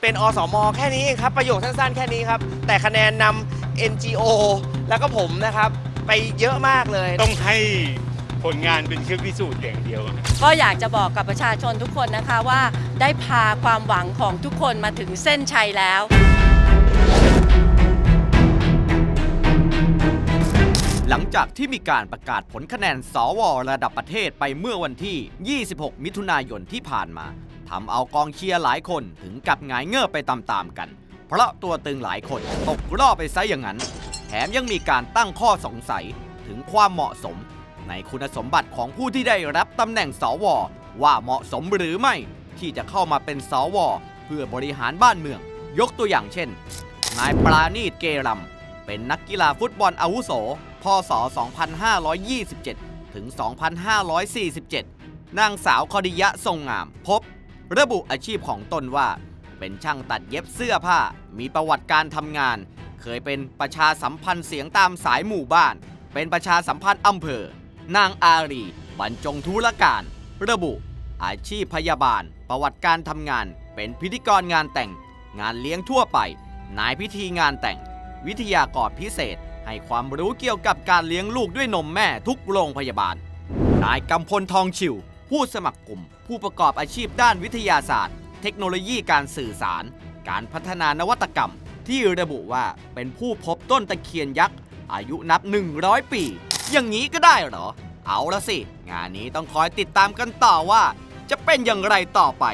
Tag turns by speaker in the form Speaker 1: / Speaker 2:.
Speaker 1: เป็นอสมแค่นี้เองครับ ประโยคสั้นๆ แค่นี้ครับ แต่คะแนนนำ NGO แล้วก็ผมนะครับ ไปเยอะมากเลย
Speaker 2: ต้องให้ผลงานเป็นเครื่องพิสูจน์อย่างเดียว
Speaker 3: ก็อยากจะบอกกับประชาชนทุกคนนะคะว่าได้พาความหวังของทุกคนมาถึงเส้นชัยแล้ว
Speaker 4: หลังจากที่มีการประกาศผลคะแนนสวระดับประเทศไปเมื่อวันที่ 26 มิถุนายนที่ผ่านมา ทำเอากองเชียร์หลายคนถึงกับหงายเงือไปตามๆกัน เพราะตัวตึงหลายคนตกรอบไปซะอย่างนั้น แถมยังมีการตั้งข้อสงสัยถึงความเหมาะสม ในคุณสมบัติของผู้ที่ได้รับตำแหน่งสว ว่าเหมาะสมหรือไม่ที่จะเข้ามาเป็นสว เพื่อบริหารบ้านเมือง ยกตัวอย่างเช่น นายปราณีตเกรัมเป็นนักกีฬาฟุตบอลอาวุโส พศ 2527 ถึง 2547 นางสาวคอดิยะทรงงาม พบ ระบุอาชีพของตนว่า เป็นช่างตัดเย็บเสื้อผ้า มีประวัติการทำงาน เคยเป็นประชาสัมพันธ์เสียงตามสายหมู่บ้าน เป็นประชาสัมพันธ์อำเภอ นางอารีบรรจงธุรการ ระบุ อาชีพพยาบาล ประวัติการทำงาน เป็นพิธีกรงานแต่ง งานเลี้ยงทั่วไป นายพิธีงานแต่ง วิทยากรพิเศษ ให้ความรู้เกี่ยวกับการเลี้ยงลูกด้วยนมแม่ทุกโรงพยาบาล นายกำพลทองชิว ผู้สมัครกลุ่ม ผู้ประกอบอาชีพด้านวิทยาศาสตร์ เทคโนโลยีการสื่อสาร การพัฒนานวัตกรรม ที่ระบุว่าเป็นผู้พบต้นตะเคียนยักษ์ อายุนับ 100 ปี อย่างนี้ก็ได้เหรอ เอาละสิ งานนี้ต้องคอยติดตามกันต่อว่า จะเป็นอย่างไรต่อไป